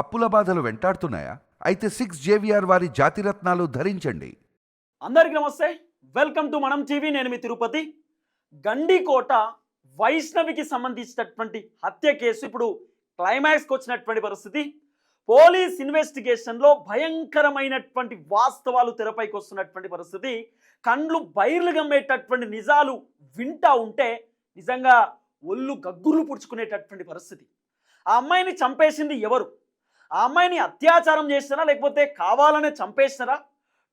అప్పుల బాధలు వెంటాడుతున్నాయా? అయితే సిక్స్ జేవిఆర్ వారి జాతిరత్నాలు ధరించండి. అందరికీ నమస్తే. Welcome to Manam TV. నేను మీ తిరుపతి. గండికోట వైష్ణవికి సంబంధించినటువంటి హత్య కేసు ఇప్పుడు క్లైమాక్స్కి వచ్చినటువంటి పరిస్థితి. పోలీస్ ఇన్వెస్టిగేషన్లో భయంకరమైనటువంటి వాస్తవాలు తెరపైకి వస్తున్నటువంటి పరిస్థితి. కండ్లు బైర్లు గమ్మేటటువంటి నిజాలు వింటా ఉంటే నిజంగా ఒళ్ళు గగ్గుర్లు పుడుచుకునేటటువంటి పరిస్థితి. ఆ అమ్మాయిని చంపేసింది ఎవరు? ఆ అమ్మాయిని అత్యాచారం చేసినారా లేకపోతే కావాలనే చంపేసినారా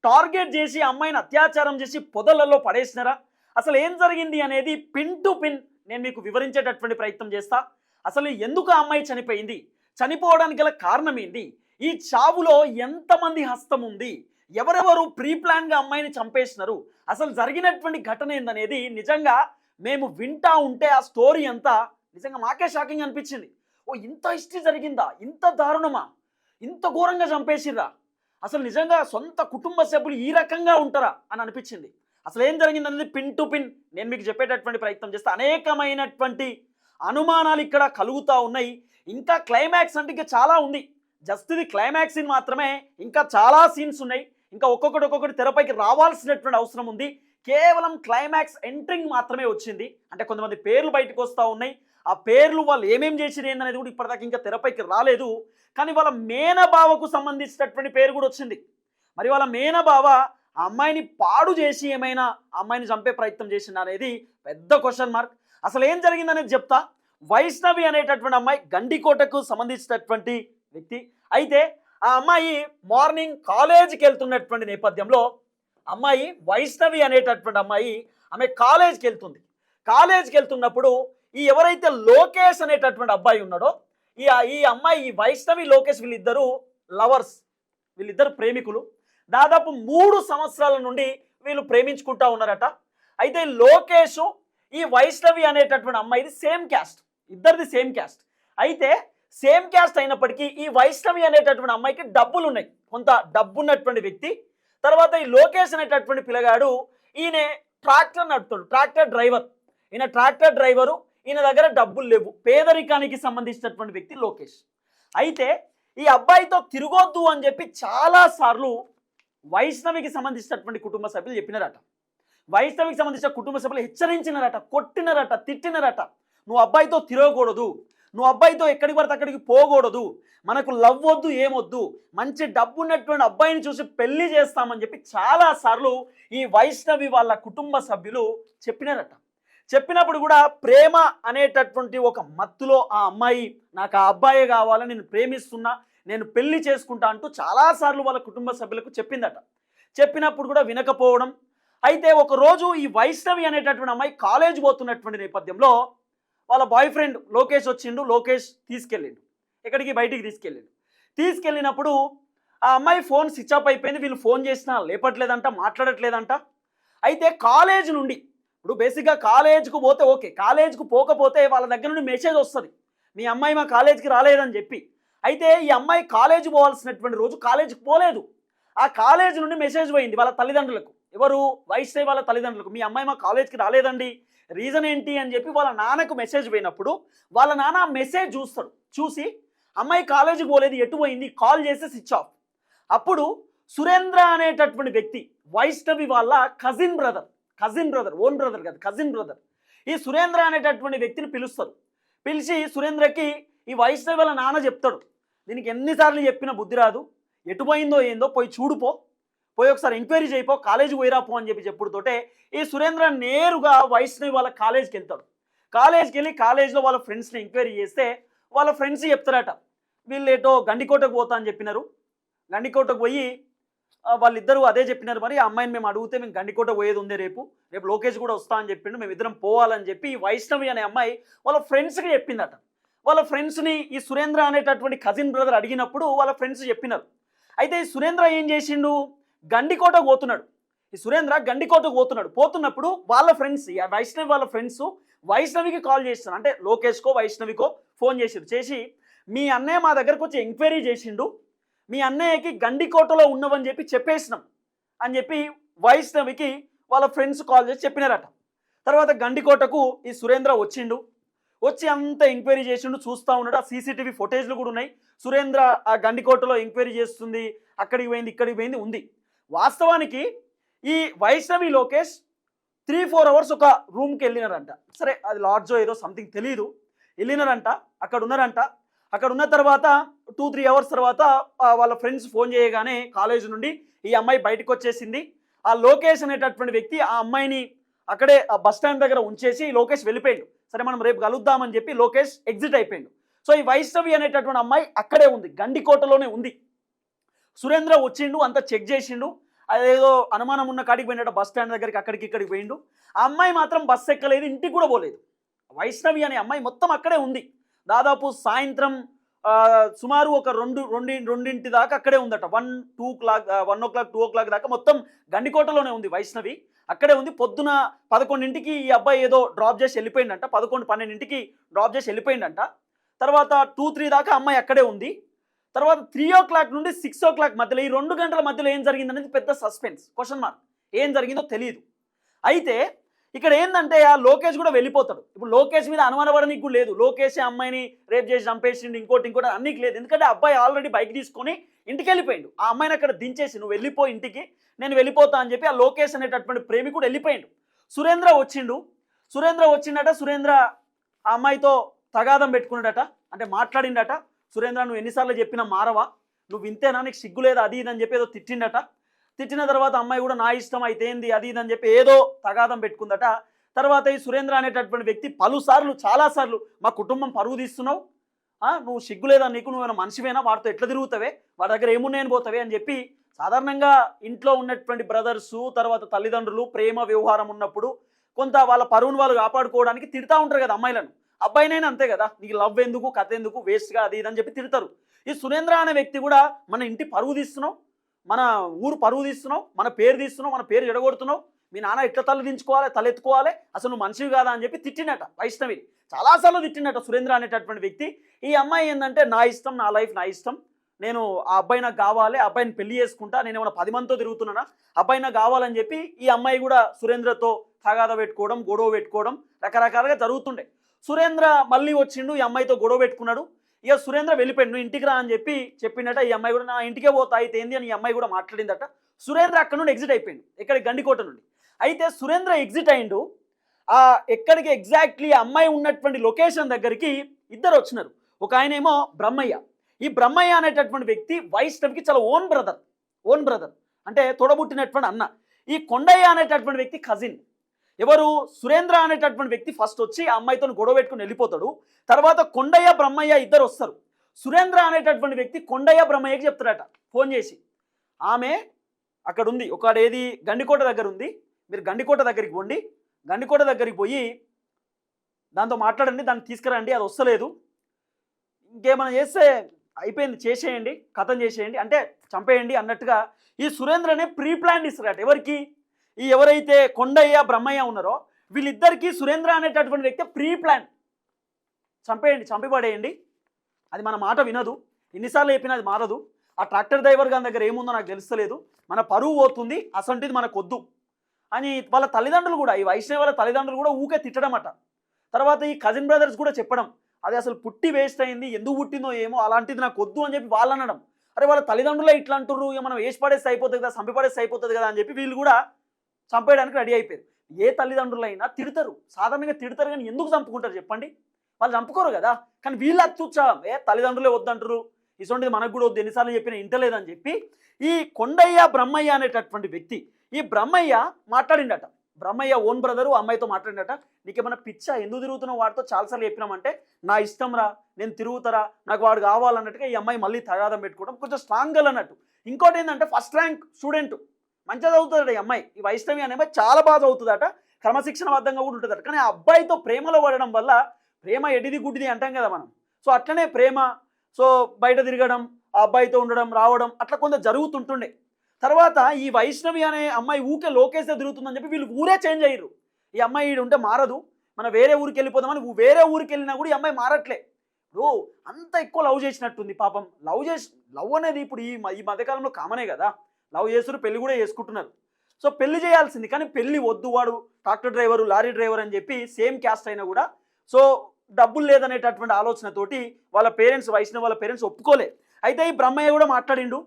టార్గెట్ చేసి అమ్మాయిని అత్యాచారం చేసి పొదలలో పడేసినారా అసలు ఏం జరిగింది అనేది పిన్ టు పిన్ నేను మీకు వివరించేటటువంటి ప్రయత్నం చేస్తా. అసలు ఎందుకు ఆ అమ్మాయి చనిపోయింది? చనిపోవడానికి గల కారణం ఏంటి ఈ చావులో ఎంతమంది హస్తం ఉంది? ఎవరెవరు ప్రీ ప్లాన్గా అమ్మాయిని చంపేసినారు అసలు జరిగినటువంటి ఘటన ఏందనేది నిజంగా మేము వింటా ఉంటే ఆ స్టోరీ అంతా నిజంగా మాకే షాకింగ్ అనిపించింది. ఓ ఇంత హిస్టరీ జరిగిందా? ఇంత దారుణమా? ఇంత ఘోరంగా చంపేసిర్రా? అసలు నిజంగా సొంత కుటుంబ సభ్యులు ఈ రకంగా ఉంటారా? అని అనిపించింది. అసలు ఏం జరిగిందనేది పిన్ టు పిన్ నేను మీకు చెప్పేటటువంటి ప్రయత్నం చేస్తే. అనేకమైనటువంటి అనుమానాలు ఇక్కడ కలుగుతూ ఉన్నాయి. ఇంకా క్లైమాక్స్ అంటే ఇంకా చాలా ఉంది. జస్ట్ ఇది క్లైమాక్స్ సీన్ మాత్రమే. ఇంకా చాలా సీన్స్ ఉన్నాయి. ఇంకా ఒక్కొక్కటి ఒక్కొక్కటి తెరపైకి రావాల్సినటువంటి అవసరం ఉంది. కేవలం క్లైమాక్స్ ఎంట్రింగ్ మాత్రమే వచ్చింది. అంటే కొంతమంది పేర్లు బయటకు వస్తూ ఉన్నాయి. ఆ పేర్లు వాళ్ళు ఏమేం చేసిరు ఏందనేది కూడా ఇప్పటిదాకా ఇంకా తెరపైకి రాలేదు. కానీ వాళ్ళ మేనబావకు సంబంధించినటువంటి పేరు కూడా వచ్చింది. మరి వాళ్ళ మేనబావ ఆ అమ్మాయిని పాడు చేసి ఏమైనా అమ్మాయిని చంపే ప్రయత్నం చేసింది అనేది పెద్ద క్వశ్చన్ మార్క్ అసలు ఏం జరిగిందనేది చెప్తా. వైష్ణవి అనేటటువంటి అమ్మాయి గండికోటకు సంబంధించినటువంటి వ్యక్తి. అయితే ఆ అమ్మాయి మార్నింగ్ కాలేజీకి వెళ్తున్నటువంటి నేపథ్యంలో అమ్మాయి వైష్ణవి అనేటటువంటి అమ్మాయి ఆమె కాలేజ్కి వెళ్తుంది కాలేజ్కి వెళ్తున్నప్పుడు ఈ ఎవరైతే లోకేష్ అనేటటువంటి అబ్బాయి ఉన్నాడో ఈ ఈ అమ్మాయి ఈ వైష్ణవి లోకేష్ వీళ్ళిద్దరూ లవర్స్ వీళ్ళిద్దరు ప్రేమికులు. దాదాపు మూడు సంవత్సరాల నుండి వీళ్ళు ప్రేమించుకుంటా ఉన్నారట. అయితే లోకేష్ ఈ వైష్ణవి అనేటటువంటి అమ్మాయిది సేమ్ క్యాస్ట్ ఇద్దరిది సేమ్ క్యాస్ట్. అయితే సేమ్ క్యాస్ట్ అయినప్పటికీ ఈ వైష్ణవి అనేటటువంటి అమ్మాయికి డబ్బులు ఉన్నాయి కొంత డబ్బు ఉన్నటువంటి వ్యక్తి తర్వాత ఈ లోకేష్ అనేటటువంటి పిల్లగాడు ఈయన ట్రాక్టర్ నడుపుతాడు ట్రాక్టర్ డ్రైవర్. ఈయన ట్రాక్టర్ డ్రైవరు ఈయన దగ్గర డబ్బులు లేవు. పేదరికానికి సంబంధించినటువంటి వ్యక్తి లోకేష్. అయితే ఈ అబ్బాయితో తిరగొద్దు అని చెప్పి చాలాసార్లు వైష్ణవికి సంబంధించినటువంటి కుటుంబ సభ్యులు చెప్పినారట. వైష్ణవికి సంబంధించిన కుటుంబ సభ్యులు హెచ్చరించినారట కొట్టినరట తిట్టినరట. నువ్వు అబ్బాయితో తిరగకూడదు. నువ్వు అబ్బాయితో ఎక్కడికి పడితే అక్కడికి పోకూడదు. మనకు లవ్ వద్దు ఏమొద్దు మంచి డబ్బు ఉన్నటువంటి అబ్బాయిని చూసి పెళ్ళి చేస్తామని చెప్పి చాలాసార్లు ఈ వైష్ణవి వాళ్ళ కుటుంబ సభ్యులు చెప్పినారట. చెప్పినప్పుడు కూడా ప్రేమ అనేటటువంటి ఒక మత్తులో ఆ అమ్మాయి నాకు ఆ అబ్బాయే కావాలని నేను ప్రేమిస్తున్నా నేను పెళ్ళి చేసుకుంటా అంటూ చాలాసార్లు వాళ్ళ కుటుంబ సభ్యులకు చెప్పిందట. చెప్పినప్పుడు కూడా వినకపోవడం. అయితే ఒకరోజు ఈ వైష్ణవి అనేటటువంటి అమ్మాయి కాలేజ్ పోతున్నటువంటి నేపథ్యంలో వాళ్ళ బాయ్ ఫ్రెండ్ లోకేష్ వచ్చిండు లోకేష్ తీసుకెళ్ళిండు. ఎక్కడికి? బయటికి తీసుకెళ్ళిండు. తీసుకెళ్ళినప్పుడు ఆ అమ్మాయి ఫోన్ స్విచ్ ఆఫ్ అయిపోయింది. వీళ్ళు ఫోన్ చేసినా లేపట్లేదంట మాట్లాడట్లేదంట. అయితే కాలేజ్ నుండి ఇప్పుడు బేసిక్గా కాలేజ్కు పోతే ఓకే కాలేజ్కు పోకపోతే వాళ్ళ దగ్గర నుండి మెసేజ్ వస్తుంది. మీ అమ్మాయి మా కాలేజ్కి రాలేదని చెప్పి. అయితే ఈ అమ్మాయి కాలేజ్ పోవాల్సినటువంటి రోజు కాలేజ్కి పోలేదు. ఆ కాలేజ్ నుండి మెసేజ్ పోయింది వాళ్ళ తల్లిదండ్రులకు. ఎవరు? వైష్ణవి వాళ్ళ తల్లిదండ్రులకు. మీ అమ్మాయి మా కాలేజ్కి రాలేదండి. రీజన్ ఏంటి అని చెప్పి వాళ్ళ నాన్నకు మెసేజ్ పోయినప్పుడు వాళ్ళ నాన్న మెసేజ్ చూస్తాడు. చూసి అమ్మాయి కాలేజీకి పోలేదు ఎటు పోయింది? కాల్ చేసి స్విచ్ ఆఫ్. అప్పుడు సురేంద్ర అనేటటువంటి వ్యక్తి వైష్ణవి వాళ్ళ cousin brother cousin brother own brother కాదు కజిన్ బ్రదర్ ఈ సురేంద్ర అనేటటువంటి వ్యక్తిని పిలుస్తారు. పిలిచి సురేంద్రకి ఈ వైష్ణవి వాళ్ళ నాన్న చెప్తాడు. దీనికి ఎన్నిసార్లు చెప్పిన బుద్ధి రాదు. ఎటు పోయిందో ఏందో పోయి చూడుపో పోయి ఒకసారి ఎంక్వైరీ చేయిపో కాలేజీ పోయిరా పో అని చెప్పి చెప్పుడుతోటే ఈ సురేంద్ర నేరుగా వైష్ణవి వాళ్ళ కాలేజ్కి వెళ్తాడు. కాలేజ్కి వెళ్ళి కాలేజ్లో వాళ్ళ ఫ్రెండ్స్ని ఎంక్వైరీ చేస్తే వాళ్ళ ఫ్రెండ్స్ చెప్తారట వీళ్ళు ఏటో గండికోటకు పోతా అని చెప్పినారు. గండికోటకు పోయి వాళ్ళిద్దరూ అదే చెప్పినారు మరి అమ్మాయిని మేము అడిగితే మేము గండికోట పోయేది ఉంది రేపు రేపు లోకేష్ కూడా వస్తా అని చెప్పిండు మేము ఇద్దరం పోవాలని చెప్పి ఈ వైష్ణవి అనే అమ్మాయి వాళ్ళ ఫ్రెండ్స్కి చెప్పిందట. వాళ్ళ ఫ్రెండ్స్ని ఈ సురేంద్ర అనేటటువంటి కజిన్ బ్రదర్ అడిగినప్పుడు వాళ్ళ ఫ్రెండ్స్ చెప్పినారు. అయితే ఈ సురేంద్ర ఏం చేసిండు? గండికోటకు పోతున్నాడు. ఈ సురేంద్ర గండికోటకు పోతున్నాడు. పోతున్నప్పుడు వాళ్ళ ఫ్రెండ్స్ వైష్ణవి వాళ్ళ ఫ్రెండ్స్ వైష్ణవికి కాల్ చేస్తున్నారు. అంటే లోకేష్కో వైష్ణవికో ఫోన్ చేసిరు చేసి మీ అన్నయ్య మా దగ్గరకు వచ్చి ఎంక్వైరీ చేసిండు. మీ అన్నయ్యకి గండికోటలో ఉన్నవని చెప్పి చెప్పేసినాం. అని చెప్పి వైష్ణవికి వాళ్ళ ఫ్రెండ్స్ కాల్ చేసి చెప్పినారట. తర్వాత గండికోటకు ఈ సురేంద్ర వచ్చిండు. వచ్చి అంత ఎంక్వైరీ చేసిండు. చూస్తూ ఉన్నాడు. ఆ సీసీటీవీ ఫుటేజ్లు కూడా ఉన్నాయి. సురేంద్ర ఆ గండికోటలో ఎంక్వైరీ చేస్తుంది. అక్కడికి పోయింది ఇక్కడికి పోయింది ఉంది. వాస్తవానికి ఈ Vaishnavi Lokesh three four hours ఒక రూమ్కి వెళ్ళినారంట. సరే అది లాడ్జో ఏదో సంథింగ్ తెలియదు వెళ్ళినారంట అక్కడ ఉన్నారంట. అక్కడ ఉన్న తర్వాత టూ త్రీ అవర్స్ తర్వాత వాళ్ళ ఫ్రెండ్స్ ఫోన్ చేయగానే కాలేజ్ నుండి ఈ అమ్మాయి బయటకు వచ్చేసింది. ఆ లోకేష్ అనేటటువంటి వ్యక్తి ఆ అమ్మాయిని అక్కడే ఆ బస్ స్టాండ్ దగ్గర ఉంచేసి లోకేష్ వెళ్ళిపోయాడు. సరే మనం రేపు కలుద్దామని చెప్పి లోకేష్ ఎగ్జిట్ అయిపోయాడు. సో ఈ వైష్ణవి అనేటటువంటి అమ్మాయి అక్కడే ఉంది గండికోటలోనే ఉంది. సురేంద్ర వచ్చిండు అంతా చెక్ చేసిండు. అదేదో అనుమానం ఉన్న కాడికి పోయినట బస్ స్టాండ్ దగ్గరికి అక్కడికి ఇక్కడికి పోయిండు. ఆ అమ్మాయి మాత్రం బస్ ఎక్కలేదు ఇంటికి కూడా పోలేదు. వైష్ణవి అనే అమ్మాయి మొత్తం అక్కడే ఉంది. దాదాపు సాయంత్రం సుమారు ఒక రెండు రెండు రెండింటి దాకా అక్కడే ఉందట. One two clock one o'clock two o'clock దాకా మొత్తం గండికోటలోనే ఉంది వైష్ణవి. అక్కడే ఉంది. పొద్దున పదకొండింటికి ఈ అబ్బాయి ఏదో డ్రాప్ చేసి వెళ్ళిపోయిందంట పదకొండు పన్నెండింటికి డ్రాప్ చేసి వెళ్ళిపోయిందంట తర్వాత టూ త్రీ దాకా అమ్మాయి అక్కడే ఉంది. తర్వాత త్రీ ఓ క్లాక్ నుండి సిక్స్ ఓ క్లాక్ మధ్యలో ఈ రెండు గంటల మధ్యలో ఏం జరిగింది అనేది పెద్ద సస్పెన్స్ క్వశ్చన్ మార్క్ ఏం జరిగిందో తెలియదు అయితే ఇక్కడ ఏంటంటే ఆ లోకేష్ కూడా వెళ్ళిపోతాడు. ఇప్పుడు లోకేష్ మీద అనుమానపడనీకి కూడా లేదు. లోకేష్ అమ్మాయిని రేప్ చేసి చంపేసిండు ఇంకోటి ఇంకోటి అన్నికి లేదు. ఎందుకంటే అబ్బాయి ఆల్రెడీ బైక్ తీసుకొని ఇంటికి వెళ్ళిపోయిండు. ఆ అమ్మాయిని అక్కడ దించేసి నువ్వు వెళ్ళిపో ఇంటికి నేను వెళ్ళిపోతా అని చెప్పి ఆ లోకేష్ అనేటటువంటి ప్రేమికుడు వెళ్ళిపోయిండు. సురేంద్ర వచ్చిండు. సురేంద్ర వచ్చిండట. సురేంద్ర ఆ అమ్మాయితో తగాదం పెట్టుకున్నాడట. అంటే మాట్లాడిండట. సురేంద్ర నువ్వు ఎన్నిసార్లు చెప్పినా మారవా? నువ్వు వింతేనా? నీకు సిగ్గు లేదా? అది ఇది అని చెప్పి ఏదో తిట్టిండట. తిట్టిన తర్వాత అమ్మాయి కూడా నా ఇష్టం అయితే ఏంది? అది ఇది అని చెప్పి ఏదో తగాదం పెట్టుకుందట. తర్వాత ఈ సురేంద్ర అనేటటువంటి వ్యక్తి పలుసార్లు చాలాసార్లు మా కుటుంబం పరువు తీస్తున్నావు? ఆ, నువ్వు సిగ్గు లేదా? నీకు నువ్వు మనిషివేనా? వాడితో ఎట్లా తిరుగుతావే? వాడి దగ్గర ఏమున్నాయని పోతావే? అని చెప్పి సాధారణంగా ఇంట్లో ఉన్నటువంటి బ్రదర్సు తర్వాత తల్లిదండ్రులు ప్రేమ వ్యవహారం ఉన్నప్పుడు కొంత వాళ్ళ పరువును వాళ్ళు కాపాడుకోవడానికి తిడతా ఉంటారు కదా అమ్మాయిలను. అబ్బాయినైనా అంతే కదా? నీకు లవ్ ఎందుకు కథ ఎందుకు వేస్ట్గా అది ఇది అని చెప్పి తిడతారు. ఈ సురేంద్ర అనే వ్యక్తి కూడా మన ఇంటి పరువు తీస్తున్నావు మన ఊరు పరువు తీస్తున్నావు మన పేరు తీస్తున్నావు మన పేరు ఎడగొడుతున్నావు మీ నాన్న ఎట్లా తల దించుకోవాలి తలెత్తుకోవాలి అసలు నువ్వు మనిషివి కాదా అని చెప్పి తిట్టినట వైష్ణవి చాలాసార్లు తిట్టినట సురేంద్ర అనేటటువంటి వ్యక్తి. ఈ అమ్మాయి ఏంటంటే నా ఇష్టం నా లైఫ్ నా ఇష్టం. నేను ఆ అబ్బాయి నాకు కావాలి అబ్బాయిని పెళ్ళి చేసుకుంటా నేను ఏమైనా పది మందితో తిరుగుతున్నానా? అబ్బాయి నాకు కావాలని చెప్పి ఈ అమ్మాయి కూడా సురేంద్రతో తగాద పెట్టుకోవడం గొడవ పెట్టుకోవడం రకరకాలుగా జరుగుతుండే. సురేంద్ర మళ్ళీ వచ్చిండు ఈ అమ్మాయితో గొడవ పెట్టుకున్నాడు. ఇక సురేంద్ర వెళ్ళిపోయాడు నువ్వు ఇంటికి రా అని చెప్పి చెప్పిండట ఈ అమ్మాయి కూడా నా ఇంటికే పోతా అయితే ఏంది అని ఈ అమ్మాయి కూడా మాట్లాడిందట. సురేంద్ర అక్కడ నుండి ఎగ్జిట్ అయిపోయింది ఇక్కడ గండికోట నుండి. అయితే సురేంద్ర ఎగ్జిట్ అయిండు ఆ ఎక్కడికి ఎగ్జాక్ట్లీ అమ్మాయి ఉన్నటువంటి లొకేషన్ దగ్గరికి ఇద్దరు వచ్చినారు. ఒక ఆయన ఏమో బ్రహ్మయ్య. ఈ బ్రహ్మయ్య అనేటటువంటి వ్యక్తి వైష్ణవ్కి చాలా ఓన్ బ్రదర్ ఓన్ బ్రదర్ అంటే తొడబుట్టినటువంటి అన్న. ఈ కొండయ్య అనేటటువంటి వ్యక్తి కజిన్ ఎవరు? సురేంద్ర అనేటటువంటి వ్యక్తి ఫస్ట్ వచ్చి ఆ అమ్మాయితో గొడవ పెట్టుకుని వెళ్ళిపోతాడు. తర్వాత కొండయ్య బ్రహ్మయ్య ఇద్దరు వస్తారు. సురేంద్ర అనేటటువంటి వ్యక్తి కొండయ్య బ్రహ్మయ్యకి చెప్తాడట. ఫోన్ చేసి ఆమె అక్కడ ఉంది ఒకడేది గండికోట దగ్గర ఉంది మీరు గండికోట దగ్గరికి పోండి. గండికోట దగ్గరికి పోయి దాంతో మాట్లాడండి. దాన్ని తీసుకురండి. అది వస్తలేదు. ఇంకేమైనా చేస్తే అయిపోయింది. చేసేయండి. కథం చేసేయండి. అంటే చంపేయండి అన్నట్టుగా ఈ సురేంద్రనే ప్రీ ప్లాన్ ఇస్తారట ఎవరికి? ఈ ఎవరైతే కొండయ్య బ్రహ్మయ్య ఉన్నారో వీళ్ళిద్దరికీ సురేంద్ర అనేటటువంటి వ్యక్తి ప్రీ ప్లాన్. చంపేయండి చంపిపడేయండి. అది మన మాట వినదు. ఎన్నిసార్లు చెప్పినా అది మారదు. ఆ ట్రాక్టర్ డ్రైవర్ గారి దగ్గర ఏముందో నాకు తెలుస్తలేదు. మన పరువు పోతుంది అసంటిది మనకు వద్దు అని వాళ్ళ తల్లిదండ్రులు కూడా ఈ వైష్ణవి వాళ్ళ తల్లిదండ్రులు కూడా ఊకే తిట్టడమట. తర్వాత ఈ కజిన్ బ్రదర్స్ కూడా చెప్పడం అది అసలు పుట్టి వేస్ట్ అయింది ఎందుకు పుట్టిందో ఏమో అలాంటిది నాకు వద్దు అని చెప్పి వాళ్ళు అనడం అరే వాళ్ళ తల్లిదండ్రులే ఇట్లా అంటుర్రు మనం వేసి పడేస్తే అయిపోతుంది కదా చంపి పడేస్తే అయిపోతుంది కదా అని చెప్పి వీళ్ళు కూడా చంపేయడానికి రెడీ అయిపోయారు. ఏ తల్లిదండ్రులైనా తిడతారు. సాధారణంగా తిడతారు కానీ ఎందుకు చంపుకుంటారు చెప్పండి? వాళ్ళు చంపుకోరు కదా. కానీ వీళ్ళు అత్యుత్సాహం ఏ తల్లిదండ్రులే వద్దంటారు? ఇటువంటిది మనకు కూడా వద్దు. ఎన్నిసార్లు చెప్పినా ఇంటలేదని చెప్పి ఈ కొండయ్య బ్రహ్మయ్య అనేటటువంటి వ్యక్తి ఈ బ్రహ్మయ్య మాట్లాడిండట. బ్రహ్మయ్య ఓన్ బ్రదరు అమ్మాయితో మాట్లాడిండట. నీకేమైనా పిచ్చా? ఎందుకు తిరుగుతున్నావు వాడితో? చాలాసార్లు చెప్పినామంటే నా ఇష్టం రా నేను తిరుగుతారా? నాకు వాడు కావాలన్నట్టుగా ఈ అమ్మాయి మళ్ళీ తగాదం పెట్టుకోవడం కొంచెం స్ట్రాంగ్ అన్నట్టు. ఇంకోటి ఏంటంటే ఫస్ట్ ర్యాంక్ స్టూడెంట్ మంచిగా చదువుతాడు ఈ అమ్మాయి. ఈ వైష్ణవి అనే అమ్మాయి చాలా బాగా చదువుతుందట. క్రమశిక్షణబద్ధంగా కూడా ఉంటుందట. కానీ ఆ అబ్బాయితో ప్రేమలో పడడం వల్ల ప్రేమ ఎడిది గుడ్డిది అంటాం కదా మనం. సో అట్లనే ప్రేమ సో బయట తిరగడం ఆ అబ్బాయితో ఉండడం రావడం అట్లా కొంత జరుగుతుంటుండే. తర్వాత ఈ వైష్ణవి అనే అమ్మాయి ఊకే లోకేస్తే తిరుగుతుందని చెప్పి వీళ్ళు ఊరే చేంజ్ అయ్యారు ఈ అమ్మాయి ఈడు ఉంటే మారదు. మనం వేరే ఊరికి వెళ్ళిపోదామని వేరే ఊరికి వెళ్ళినా కూడా ఈ అమ్మాయి మారట్లే. ఇప్పుడు అంత ఎక్కువ లవ్ చేసినట్టుంది పాపం. లవ్ చేసి లవ్ అనేది ఇప్పుడు ఈ మ- ఈ మధ్యకాలంలో కామనే కదా. లవ్ చేస్తారు పెళ్ళి కూడా చేసుకుంటున్నారు సో పెళ్ళి చేయాల్సింది. కానీ పెళ్ళి వద్దు వాడు ట్రాక్టర్ డ్రైవరు లారీ డ్రైవర్ అని చెప్పి సేమ్ క్యాస్ట్ అయినా కూడా సో డబ్బులు లేదనేటటువంటి ఆలోచనతోటి వాళ్ళ పేరెంట్స్ వయసున వాళ్ళ పేరెంట్స్ ఒప్పుకోలే. అయితే ఈ బ్రహ్మయ్య కూడా మాట్లాడిండు.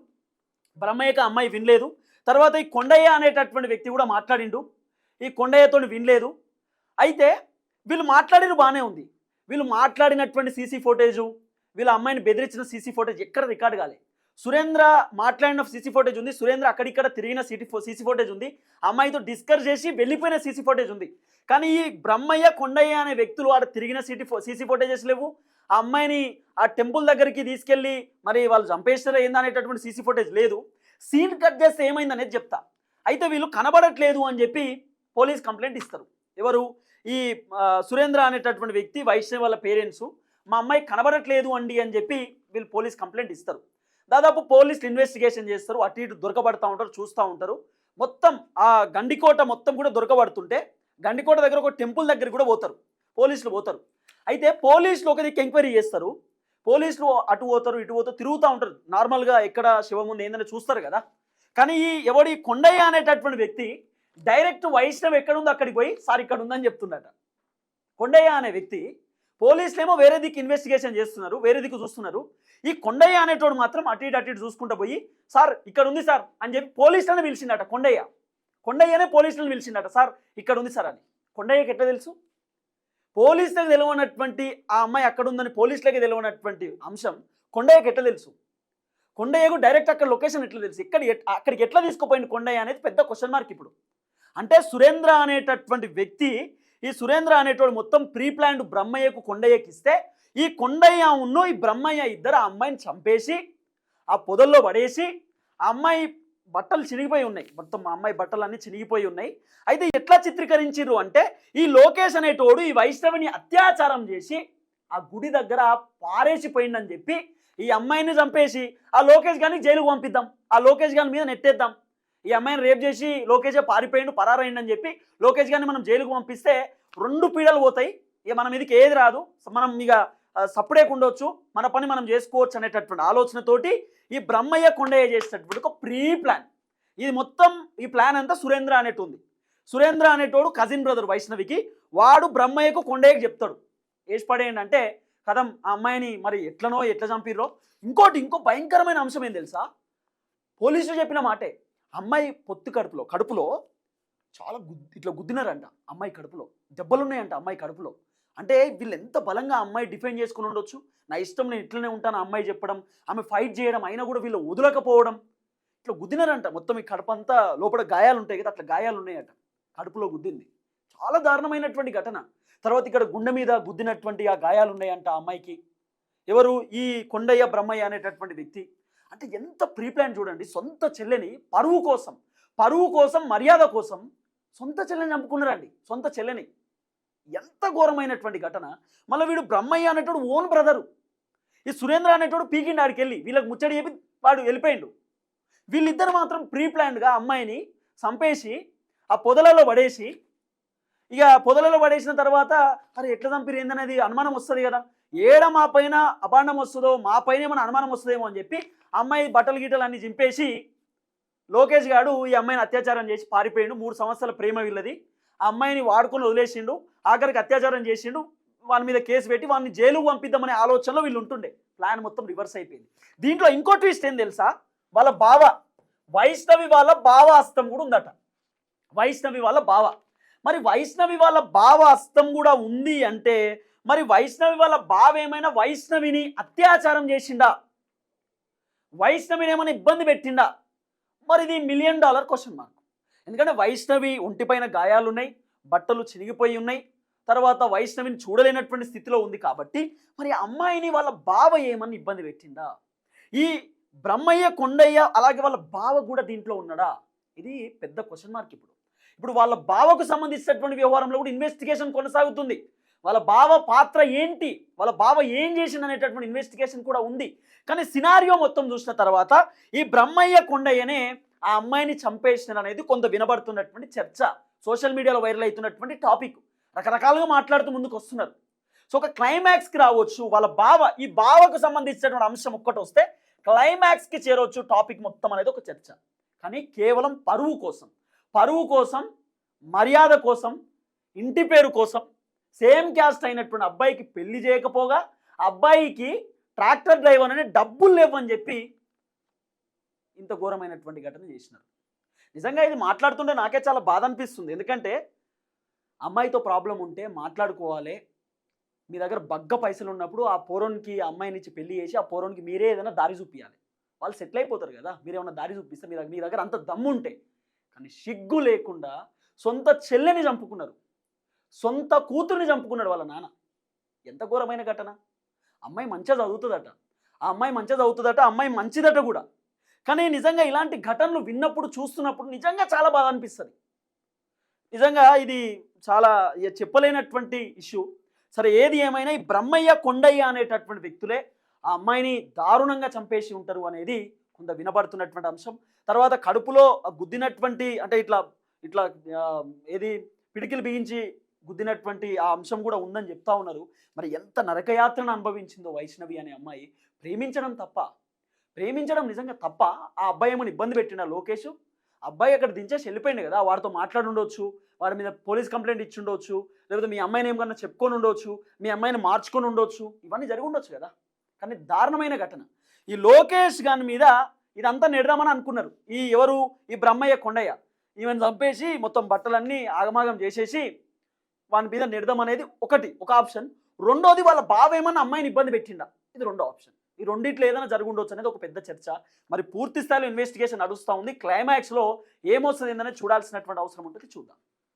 బ్రహ్మయ్యకి అమ్మాయి వినలేదు. తర్వాత ఈ కొండయ్య అనేటటువంటి వ్యక్తి కూడా మాట్లాడిండు. ఈ కొండయ్యతో వినలేదు. అయితే వీళ్ళు మాట్లాడిన బాగానే ఉంది. వీళ్ళు మాట్లాడినటువంటి సీసీ ఫోటేజు వీళ్ళ అమ్మాయిని బెదిరించిన సీసీ ఫోటేజ్ ఎక్కడ రికార్డ్ కాలే. సురేంద్ర మాట్లాడిన సీసీ ఫోటేజ్ ఉంది. సురేంద్ర అక్కడిక్కడ తిరిగిన సిటీ సీసీ ఫోటేజ్ ఉంది. అమ్మాయితో డిస్కస్ చేసి వెళ్ళిపోయిన సీసీ ఫోటేజ్ ఉంది. కానీ ఈ బ్రహ్మయ్య కొండయ్య అనే వ్యక్తులు ఆడ తిరిగిన సిటీ సీసీ ఫోటేజెస్ లేవు. ఆ అమ్మాయిని ఆ టెంపుల్ దగ్గరికి తీసుకెళ్ళి మరి వాళ్ళు చంపేస్తారా ఏందనేటటువంటి సీసీ ఫోటేజ్ లేదు. సీన్ కట్ చేస్తే ఏమైందనేది చెప్తా. అయితే వీళ్ళు కనబడట్లేదు అని చెప్పి పోలీస్ కంప్లైంట్ ఇస్తారు. ఎవరు? ఈ సురేంద్ర అనేటటువంటి వ్యక్తి వైష్ణవ్ వాళ్ళ పేరెంట్స్. మా అమ్మాయి కనబడట్లేదు అండి అని చెప్పి వీళ్ళు పోలీస్ కంప్లైంట్ ఇస్తారు. దాదాపు పోలీసులు ఇన్వెస్టిగేషన్ చేస్తారు అటు ఇటు దొరకబడతా ఉంటారు చూస్తూ ఉంటారు. మొత్తం ఆ గండికోట మొత్తం కూడా దొరకబడుతుంటే గండికోట దగ్గర ఒక టెంపుల్ దగ్గర కూడా పోతారు పోలీసులు పోతారు. అయితే పోలీసులు ఒక దిక్కు ఎంక్వైరీ చేస్తారు. పోలీసులు అటు పోతారు ఇటు పోతారు తిరుగుతూ ఉంటారు. నార్మల్గా ఎక్కడ శివం ఉంది ఏందని చూస్తారు కదా. కానీ ఈ ఎవడి కొండయ్య అనేటటువంటి వ్యక్తి డైరెక్ట్ వైష్ణవ్ ఎక్కడుందో అక్కడికి పోయి సార్ ఇక్కడ ఉందని చెప్తుండట కొండయ్య అనే వ్యక్తి పోలీసులేమో వేరే దిక్కు ఇన్వెస్టిగేషన్ చేస్తున్నారు వేరే దిక్కు చూస్తున్నారు. ఈ కొండయ్య అనేటోడు మాత్రం అటు ఇటు అటు ఇటు చూసుకుంటూ పోయి సార్ ఇక్కడ ఉంది సార్ అని చెప్పి పోలీసులను పిలిచిండట కొండయ్య. కొండయ్యనే పోలీసులను పిలిచిండట సార్ ఇక్కడ ఉంది సార్ అని. కొండయ్యకి ఎట్లా తెలుసు? పోలీసులకు తెలియనటువంటి ఆ అమ్మాయి అక్కడ ఉందని పోలీసులకి తెలియనటువంటి అంశం కొండయ్యకి ఎట్లా తెలుసు? కొండయ్యకు డైరెక్ట్ అక్కడ లొకేషన్ ఎట్లా తెలుసు? ఇక్కడ ఎట్- అక్కడికి ఎట్లా తీసుకుపోయింది కొండయ్య అనేది పెద్ద క్వశ్చన్ మార్క్ ఇప్పుడు. అంటే సురేంద్ర అనేటటువంటి వ్యక్తి ఈ సురేంద్ర అనేటోడు మొత్తం ప్రీ ప్లాన్డ్ బ్రహ్మయ్యకు కొండయ్యకి ఇస్తే ఈ కొండయ్య ఉన్ను ఈ బ్రహ్మయ్య ఇద్దరు ఆ అమ్మాయిని చంపేసి ఆ పొదల్లో పడేసి ఆ అమ్మాయి బట్టలు చినిగిపోయి ఉన్నాయి. మొత్తం మా అమ్మాయి బట్టలు అన్నీ చినిగిపోయి ఉన్నాయి. అయితే ఎట్లా చిత్రీకరించిర్రు అంటే ఈ లోకేష్ అనేటోడు ఈ వైష్ణవిని అత్యాచారం చేసి ఆ గుడి దగ్గర పారేసిపోయిందని చెప్పి ఈ అమ్మాయిని చంపేసి ఆ లోకేష్ గారిని జైలుకు పంపిద్దాం. ఆ లోకేష్ గారి మీద నెట్టేద్దాం. ఈ అమ్మాయిని రేప్ చేసి లోకేషే పారిపోయిండు పరారైండు అని చెప్పి లోకేష్ గారిని మనం జైలుకు పంపిస్తే రెండు పీడలు పోతాయి. ఇక మనం ఇదికి ఏది రాదు. మనం ఇక సప్పుడేకు ఉండొచ్చు మన పని మనం చేసుకోవచ్చు అనేటటువంటి ఆలోచనతోటి ఈ బ్రహ్మయ్య కొండయ్య చేసేటటువంటి ఒక ప్రీ ప్లాన్. ఇది మొత్తం ఈ ప్లాన్ అంతా సురేంద్ర అనేటుంది. సురేంద్ర అనేటోడు కజిన్ బ్రదర్ వైష్ణవికి. వాడు బ్రహ్మయ్యకు కొండయ్యకు చెప్తాడు. వేసి అంటే కథం ఆ అమ్మాయిని మరి ఎట్లనో ఎట్లా చంపిర్రో. ఇంకోటి ఇంకో భయంకరమైన అంశం ఏం తెలుసా? పోలీసులు చెప్పిన మాటే. అమ్మాయి పొత్తు కడుపులో కడుపులో చాలా గుద్ది ఇట్లా గుద్దినారంట అమ్మాయి కడుపులో. దెబ్బలున్నాయంట అమ్మాయి కడుపులో. అంటే వీళ్ళు ఎంత బలంగా అమ్మాయి డిఫెండ్ చేసుకుని ఉండొచ్చు? నా ఇష్టం నేను ఇట్లనే ఉంటాను అమ్మాయి చెప్పడం ఆమె ఫైట్ చేయడం అయినా కూడా వీళ్ళు వదలకపోవడం. ఇట్లా గుద్దినారంట. మొత్తం ఈ కడుపు అంతా లోపల గాయాలు ఉంటాయి కదా అట్లా గాయాలు ఉన్నాయట కడుపులో గుద్దింది. చాలా దారుణమైనటువంటి ఘటన. తర్వాత ఇక్కడ గుండె మీద గుద్దినటువంటి ఆ గాయాలు ఉన్నాయంట అమ్మాయికి. ఎవరు? ఈ కొండయ్య బ్రహ్మయ్య అనేటటువంటి వ్యక్తి. అంటే ఎంత ప్రీ ప్లాన్ చూడండి సొంత చెల్లెని పరువు కోసం పరువు కోసం మర్యాద కోసం సొంత చెల్లెని చంపుకున్నారండి సొంత చెల్లెని. ఎంత ఘోరమైనటువంటి ఘటన. మళ్ళీ వీడు బ్రహ్మయ్య అనేటోడు ఓన్ బ్రదరు. ఈ సురేంద్ర అనేటోడు పీకిండి ఆడికి వెళ్ళి వీళ్ళకి ముచ్చడి చెప్పి వాడు వెళ్ళిపోయిండు. వీళ్ళిద్దరు మాత్రం ప్రీ ప్లాన్డ్గా అమ్మాయిని చంపేసి ఆ పొదలలో పడేసి ఇక పొదలలో పడేసిన తర్వాత అరే ఎట్లా చంపిరేందనేది అనుమానం వస్తుంది కదా. ఏడ మా పైన అపాండం వస్తుందో మా పైన ఏమైనా అనుమానం వస్తుందేమో అని చెప్పి అమ్మాయి బట్టలు గీటలు అన్ని చింపేసి లోకేష్ గాడు ఈ అమ్మాయిని అత్యాచారం చేసి పారిపోయిండు. మూడు సంవత్సరాల ప్రేమ వీళ్ళది. ఆ అమ్మాయిని వాడుకొని వదిలేసిండు. ఆఖరికి అత్యాచారం చేసిండు. వాళ్ళ మీద కేసు పెట్టి వాళ్ళని జైలుకు పంపిద్దామనే ఆలోచనలో వీళ్ళు ఉంటుండే. ప్లాన్ మొత్తం రివర్స్ అయిపోయింది. దీంట్లో ఇంకో ట్విస్ట్ ఏం తెలుసా? వాళ్ళ బావ వైష్ణవి వాళ్ళ బావ అస్తం కూడా ఉందట. వైష్ణవి వాళ్ళ బావ. మరి వైష్ణవి వాళ్ళ బావ అస్తం కూడా ఉంది అంటే మరి వైష్ణవి వాళ్ళ బావ ఏమైనా వైష్ణవిని అత్యాచారం చేసిండా? వైష్ణవిని ఏమైనా ఇబ్బంది పెట్టిండా? మరి ఇది మిలియన్ డాలర్ క్వశ్చన్ మార్క్ ఎందుకంటే వైష్ణవి ఒంటిపైన గాయాలు ఉన్నాయి బట్టలు చినిగిపోయి ఉన్నాయి తర్వాత వైష్ణవిని చూడలేనటువంటి స్థితిలో ఉంది కాబట్టి మరి అమ్మాయిని వాళ్ళ బావ ఏమని ఇబ్బంది పెట్టిందా ఈ బ్రహ్మయ్య కొండయ్య అలాగే వాళ్ళ బావ కూడా దీంట్లో ఉన్నాడా? ఇది పెద్ద క్వశ్చన్ మార్క్ ఇప్పుడు. ఇప్పుడు వాళ్ళ బావకు సంబంధించినటువంటి వ్యవహారంలో కూడా ఇన్వెస్టిగేషన్ కొనసాగుతుంది. వాళ్ళ బావ పాత్ర ఏంటి? వాళ్ళ బావ ఏం చేసింది అనేటటువంటి ఇన్వెస్టిగేషన్ కూడా ఉంది. కానీ సినారియో మొత్తం చూసిన తర్వాత ఈ బ్రహ్మయ్య కొండయ్యనే ఆ అమ్మాయిని చంపేసిన అనేది కొంత వినబడుతున్నటువంటి చర్చ. సోషల్ మీడియాలో వైరల్ అవుతున్నటువంటి టాపిక్. రకరకాలుగా మాట్లాడుతూ ముందుకు వస్తున్నారు. సో ఒక క్లైమాక్స్కి రావచ్చు. వాళ్ళ బావ ఈ బావకు సంబంధించినటువంటి అంశం ఒక్కటి వస్తే క్లైమాక్స్కి చేరవచ్చు టాపిక్ మొత్తం అనేది ఒక చర్చ. కానీ కేవలం పరువు కోసం పరువు కోసం మర్యాద కోసం ఇంటి పేరు కోసం సేమ్ క్యాస్ట్ అయినటువంటి అబ్బాయికి పెళ్ళి చేయకపోగా అబ్బాయికి ట్రాక్టర్ డ్రైవర్ అనే డబ్బులు లేవని చెప్పి ఇంత ఘోరమైనటువంటి ఘటన చేసినారు. నిజంగా ఇది మాట్లాడుతుంటే నాకే చాలా బాధ అనిపిస్తుంది. ఎందుకంటే అమ్మాయితో ప్రాబ్లం ఉంటే మాట్లాడుకోవాలి. మీ దగ్గర బగ్గ పైసలు ఉన్నప్పుడు ఆ పోరోన్కి అమ్మాయినిచ్చి పెళ్ళి చేసి ఆ పోరోన్కి మీరే ఏదైనా దారి చూపించాలి వాళ్ళు సెటిల్ అయిపోతారు కదా మీరు ఏమైనా దారి చూపిస్తే మీ దగ్గర మీ దగ్గర అంత దమ్ము ఉంటే కానీ సిగ్గు లేకుండా సొంత చెల్లెని చంపుకున్నారు. సొంత కూతుర్ని చంపుకున్నాడు వాళ్ళ నాన్న. ఎంత ఘోరమైన ఘటన. అమ్మాయి మంచిగా చదువుతుందట. ఆ అమ్మాయి మంచిగా చదువుతుందట అమ్మాయి మంచిదట కూడా. కానీ నిజంగా ఇలాంటి ఘటనలు విన్నప్పుడు చూస్తున్నప్పుడు నిజంగా చాలా బాధ అనిపిస్తుంది. నిజంగా ఇది చాలా చెప్పలేనటువంటి ఇష్యూ. సరే ఏది ఏమైనా ఈ బ్రహ్మయ్య కొండయ్య అనేటటువంటి వ్యక్తులే ఆ అమ్మాయిని దారుణంగా చంపేసి ఉంటారు అనేది కొంత వినబడుతున్నటువంటి అంశం. తర్వాత కడుపులో ఆ గుద్దినటువంటి అంటే ఇట్లా ఇట్లా ఏది పిడికిలు బిగించి గుద్దినటువంటి ఆ అంశం కూడా ఉందని చెప్తా ఉన్నారు. మరి ఎంత నరకయాత్రను అనుభవించిందో వైష్ణవి అనే అమ్మాయి ప్రేమించడం తప్ప ప్రేమించడం నిజంగా తప్ప ఆ అబ్బాయి ఏమైనా ఇబ్బంది పెట్టిన లోకేష్. అబ్బాయి అక్కడ దించేసి వెళ్ళిపోయింది కదా వాడితో మాట్లాడుండొచ్చు వారి వాడి మీద పోలీస్ కంప్లైంట్ ఇచ్చిండొచ్చు లేకపోతే మీ అమ్మాయిని ఏమన్నా చెప్పుకొని ఉండొచ్చు మీ అమ్మాయిని మార్చుకొని ఉండొచ్చు ఇవన్నీ జరిగి ఉండొచ్చు కదా. కానీ దారుణమైన ఘటన. ఈ లోకేష్ గాని మీద ఇదంతా నెడదామని అనుకున్నారు. ఈ ఎవరు? ఈ బ్రహ్మయ్య కొండయ్య. ఈమెను చంపేసి మొత్తం బట్టలన్నీ ఆగమాగం చేసేసి వాని మీద నెడదాం అనేది ఒకటి ఒక ఆప్షన్. రెండోది వాళ్ళ బావ ఏమన్నా అమ్మాయిని ఇబ్బంది పెట్టిండా? ఇది రెండో ఆప్షన్. ఈ రెండిట్లో ఏదైనా జరుగుండొచ్చు అనేది ఒక పెద్ద చర్చ. మరి పూర్తి స్థాయిలో ఇన్వెస్టిగేషన్ నడుస్తూ ఉంది. క్లైమాక్స్లో ఏమొస్తుంది ఏందనేది చూడాల్సినటువంటి అవసరం ఉంటుంది. చూద్దాం.